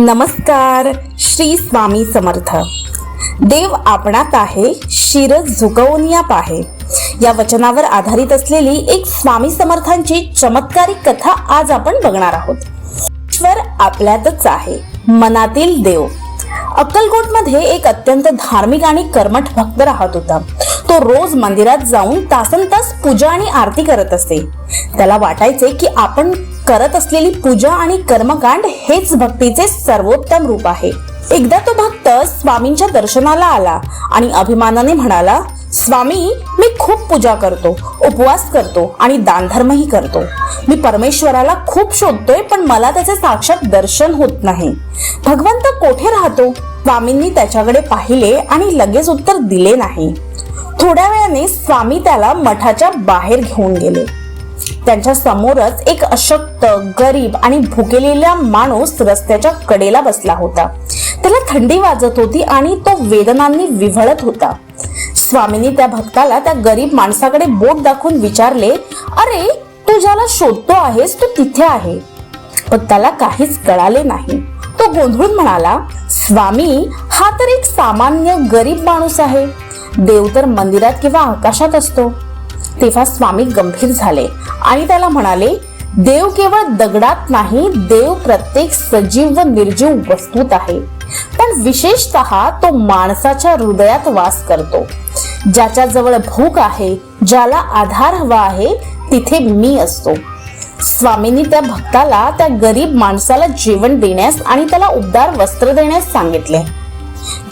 नमस्कार श्री स्वामी समर्थ. देव आपणात आहे शिर झुकवून या पाहे. या वचनावर आधारित असलेली एक स्वामी समर्थांची चमत्कारिक कथा आज आपण बघणार आहोत. ईश्वर आपल्यातच आहे मनातील देव. अक्कलकोटमध्ये एक अत्यंत धार्मिक आणि कर्मठ भक्त राहत होता. तो रोज मंदिरात जाऊन तासन तास पूजा आणि आरती करत असे त्याला वाटायचे की आपण करत असलेली पूजा आणि कर्मकांड हेच भक्तीचे सर्वोत्तम रूप आहे. एकदा तो भक्त स्वामींच्या दर्शनाला आला आणि अभिमानाने म्हणाला स्वामी मी खूप पूजा करतो उपवास करतो आणि दानधर्मही करतो. मी परमेश्वराला खूप शोधतोय पण मला त्याचे साक्षात दर्शन होत नाही. भगवंत कोठे राहतो? स्वामींनी त्याच्याकडे पाहिले आणि लगेच उत्तर दिले नाही. थोड्या वेळाने स्वामी त्याला मठाच्या बाहेर घेऊन गेले. त्यांच्या समोरच एक अशक्त गरीब आणि भुकेलेला माणूस रस्त्याच्या कडेला बसला होता. त्याला थंडी वाजत होती आणि तो वेदनांनी विव्हळत होता. स्वामींनी त्या भक्ताला त्या गरीब माणसाकडे बोट दाखवून विचारले अरे तू ज्याला शोधतो आहेस तो तिथे आहे. पण त्याला काहीच कळाले नाही. तो गोंधळून म्हणाला स्वामी हा तर एक सामान्य गरीब माणूस आहे. देव तर मंदिरात किंवा आकाशात असतो. तेव्हा स्वामी गंभीर झाले आणि त्याला म्हणाले देव केवळ दगडात नाही देव प्रत्येक सजीव व निर्जीव वस्तूत आहे. पण विशेषतः तो माणसाच्या हृदयात वास करतो. ज्याच्या जवळ भूक आहे ज्याला आधार हवा आहे तिथे मी असतो. स्वामींनी त्या भक्ताला त्या गरीब माणसाला जेवण देण्यास आणि त्याला उबदार वस्त्र देण्यास सांगितले.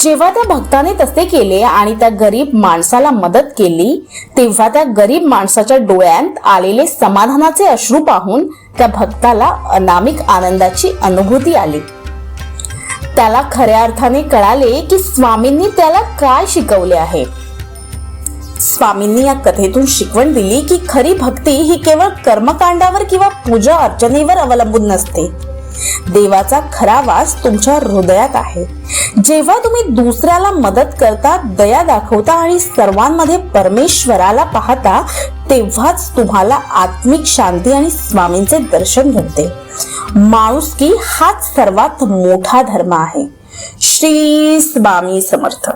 जेव्हा त्या भक्ताने तसे केले आणि त्या गरीब माणसाला मदत केली तेव्हा त्या गरीब माणसाच्या डोळ्यात आलेले समाधानाचे अश्रू पाहून त्या भक्ताला अनामिक आनंदाची अनुभूती आली. त्याला खऱ्या अर्थाने कळाले की स्वामींनी त्याला काय शिकवले आहे. स्वामींनी या कथेतून शिकवण दिली की खरी भक्ती ही केवळ कर्मकांडावर किंवा पूजा अर्चनेवर अवलंबून नसते. देवाचा खरा वास तुमच्या हृदयात आहे. जेव्हा तुम्ही दुसऱ्याला मदत करता दया दाखवता आणि सर्वांमध्ये परमेश्वराला पाहता तेव्हाच तुम्हाला आत्मिक शांती आणि स्वामींचे दर्शन घडते. माणुसकी हाच सर्वात मोठा धर्म आहे. श्री स्वामी समर्थ.